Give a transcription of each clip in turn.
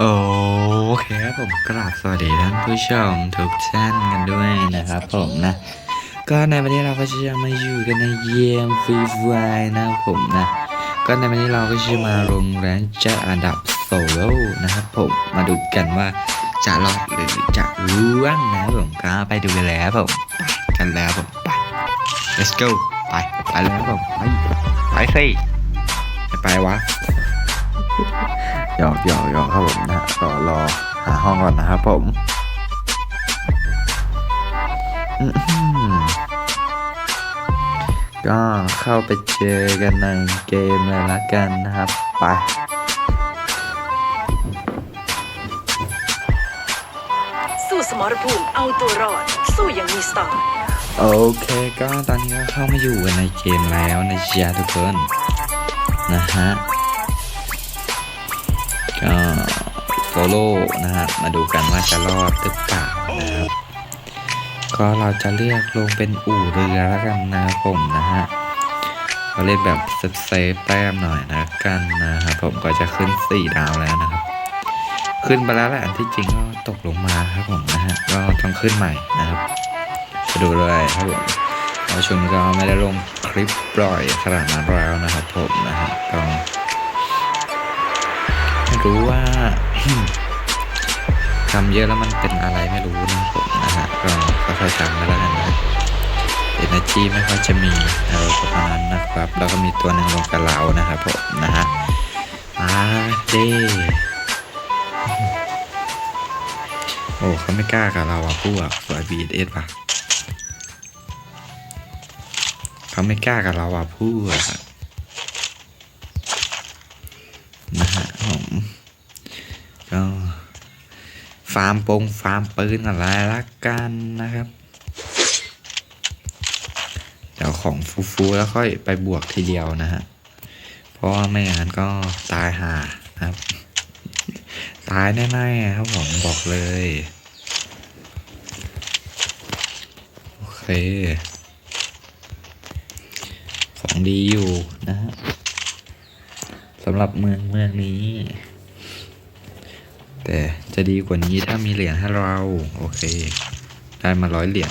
โอเคครับผมกราบสวัสดีท่านผู้ชมทุกท่านกันด้วยนะครับผมนะ ก็ในวันนี้เราก็จะมาอยู่กันในเกมฟรีไฟนะผมนะ ก็ในวันนี้เราก็จะมาลงแรงจะอันดับโซโล่นะครับผมมาดูกันว่าจะรอดหรือจะร่วงนะครับผมก็ไปดูกันแล้วผมไปกันแล้วผมไป let's go ไปไปแล้วผมไปไปสิไปวะ หยอกหยอกหยอกครับผมนะรอรอหาห้องก่อนนะครับผมอืมก็เข้าไปเจอกันในเกมเลยละกันนะครับ ไปสู้สมรภูมิเอาตัวรอด สู้อย่างมีสไตล์โอเคก็ตอนนี้ก็เข้ามาอยู่กันในเกมแล้วนะจ๊ะทุกคน นะฮะ ก็โซโล่นะฮะมาดูกันว่าจะรอดหรือเปล่านะครับก็เราจะเลือกลงเป็นอู่เรือแล้วกันนะผมนะฮะเราเล่นแบบเซฟแต้มหน่อยนะกันนะครับผมก็จะขึ้นสี่ดาวแล้วนะครับ ขึ้นไปแล้วแหละอันที่จริงก็ตกลงมาครับผมนะฮะก็ต้องขึ้นใหม่นะครับไปดูเลยครับผมเราช่วนก็ไม่ได้ลงคลิปปล่อยขนาดนั้นแล้วนะครับผมนะฮะก็ รู้ว่าทำเยอะแล้วมันเป็นอะไรไม่รู้นะผมนะฮะก็ค่อยๆทำมาแล้วกันนะเอเนจีไม่ค่อยจะมีอะไรประมาณนั้นนะครับ แล้วก็มีตัวหนึ่งลงกับเรานะครับผมนะฮะมาเด้โอ้เขาไม่กล้ากับเราอะพวกสวยบีเอสป่ะเขาไม่กล้ากับเราอะพวกนะฮะผมก็ ฟาร์มปงฟาร์มปืนอะไรละกันนะครับ เดี๋ยวของฟูๆแล้วค่อยไปบวกทีเดียวนะฮะ เพราะว่าไม่งั้นก็ตายห่านะครับ ตายแน่ๆครับผมบอกเลย โอเค ของดีอยู่นะฮะสำหรับเมืองเมืองนี้ แต่จะดีกว่านี้ถ้ามีเหรียญให้เรา โอเค ได้มาร้อยเหรียญ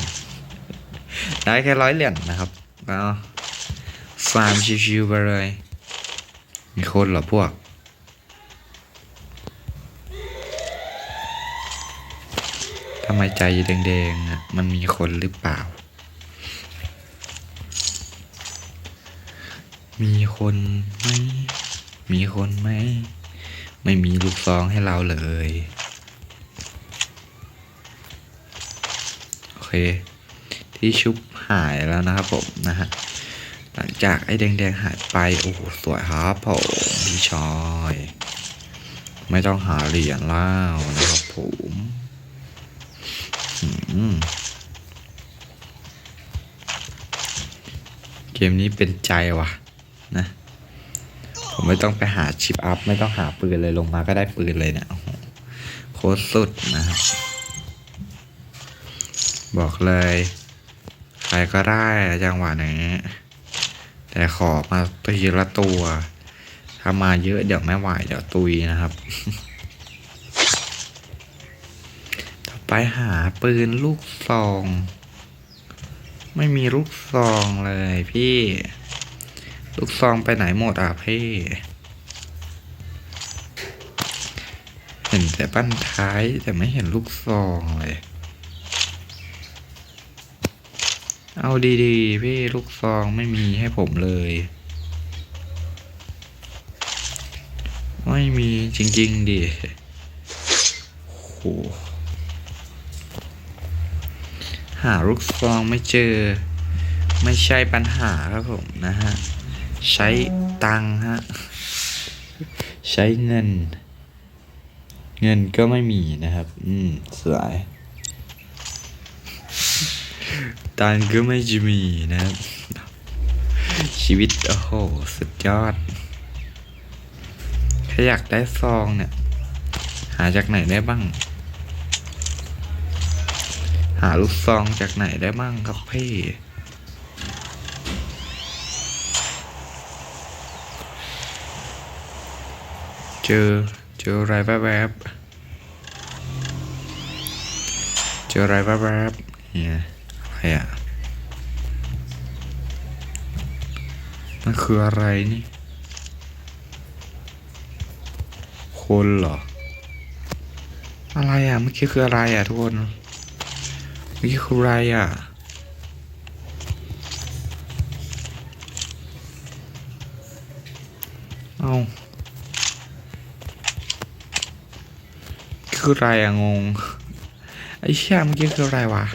ได้แค่ร้อยเหรียญนะครับก็ฟาร์มชิวๆไปเลย มีคนเหรอพวก ทำไมใจแดงๆอะมันมีคนหรือเปล่า มีคนไหม มีคนไหม ไม่มีลูกซองให้เราเลย โอเค ที่ชุบหายแล้วนะครับผมนะฮะ หลังจากไอ้แดงๆหายไป โอ้โห สวยครับผมพี่ชอย ไม่ต้องหาเหรียญแล้วนะครับผมเกมนี้เป็นใจว่ะนะ ผมไม่ต้องไปหาชิปอัพ ไม่ต้องหาปืนเลยลงมาก็ได้ปืนเลยเนี่ยโอ้โหโคตรสุดนะครับบอกเลย ใครก็ได้จังหวะนี้แต่ขอมาตีละตัว ถ้ามาเยอะเดี๋ยวไม่ไหวเดี๋ยวตุยนะครับ ต่อไปหาปืนลูกซอง ไม่มีลูกซองเลยพี่ ลูกซองไปไหนหมดอะพี่ เห็นแต่ปั้นท้ายแต่ไม่เห็นลูกซองเลย เอาดีๆ พี่ลูกซองไม่มีให้ผมเลย ไม่มีจริง ๆดิโอ้โหหาลูกซองไม่เจอ ไม่ใช่ปัญหาครับผมนะฮะ ใช้ตังฮะ ใช้เงิน เงินก็ไม่มีนะครับ อืม สวย ตังก็ไม่จะมีนะครับ ชีวิต โอ้โห สุดยอด ถ้าอยากได้ซองเนี่ย หาจากไหนได้บ้าง หาลูกซองจากไหนได้บ้างครับพี่ เจอเจออะไรแวบๆเจออะไรแวบๆเนี่ยอะไรอะมันคืออะไรนี่ คนเหรอ อะไรอะเมื่อกี้คืออะไรอะทุกคนเมื่อกี้คืออะไรอะเอา คืออะไรอะงง ไอ้เชี่ยเมื่อกี้คืออะไรวะ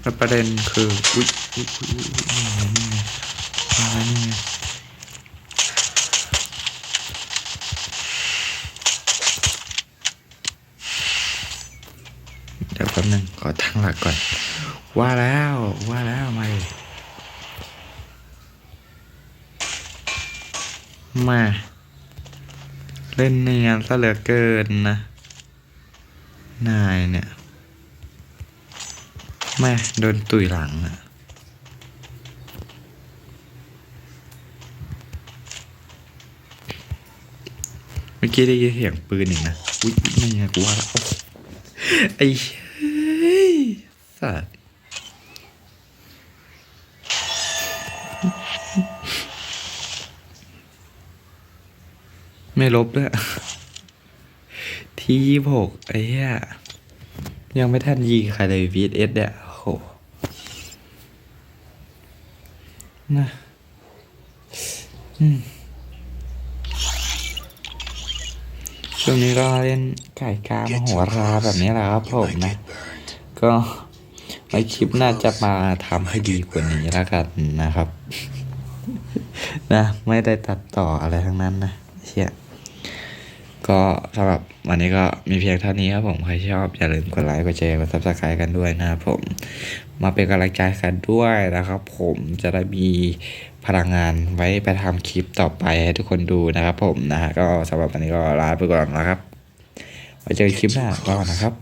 แล้วประเด็นคือ อุ๊ยอุ๊ยอุ๊ยอุ๊ยนี่ไงนี่ไงนี่ไงเดี๋ยวแป๊บนึงขอตั้งหลักก่อน ว่าแล้วว่าแล้วมาดิมา เล่นเนียนซะเหลือเกินนะ นายเนี่ยแม่โดนตุยหลังอะเมื่อกี้ได้ยินเสียงปืนอีกนะ อุ๊ยไม่ไงกูว่าแล้วไอ้สัตว์ ไม่ลบด้วย ที่ยี่หกไอ้เหี้ยยังไม่ทันยิงใครเลย VS เนี่ยโอ้โหนะอืมช่วงนี้ก็เล่นไก่กามโหราแบบนี้แหละครับผมนะ ก็ไว้คลิปน่าจะมาทำให้ดีกว่านี้แล้วกันนะครับ นะ ไม่ได้ตัดต่ออะไรทั้งนั้นนะเชี่ย ก็สำหรับวันนี้ก็มีเพียงเท่านี้ครับผม ใครชอบอย่าลืมกดไลค์กดแชร์กดซับสไครต์กันด้วยนะครับผมมาเป็นกำลังใจกันด้วยนะครับ ผมจะได้มีพลังงานไว้ไปทำคลิปต่อไปให้ทุกคนดูนะครับ ผมนะฮะก็สำหรับวันนี้ก็ลาไปก่อนนะครับไว้เจอกันคลิปหน้าก่อนนะครับ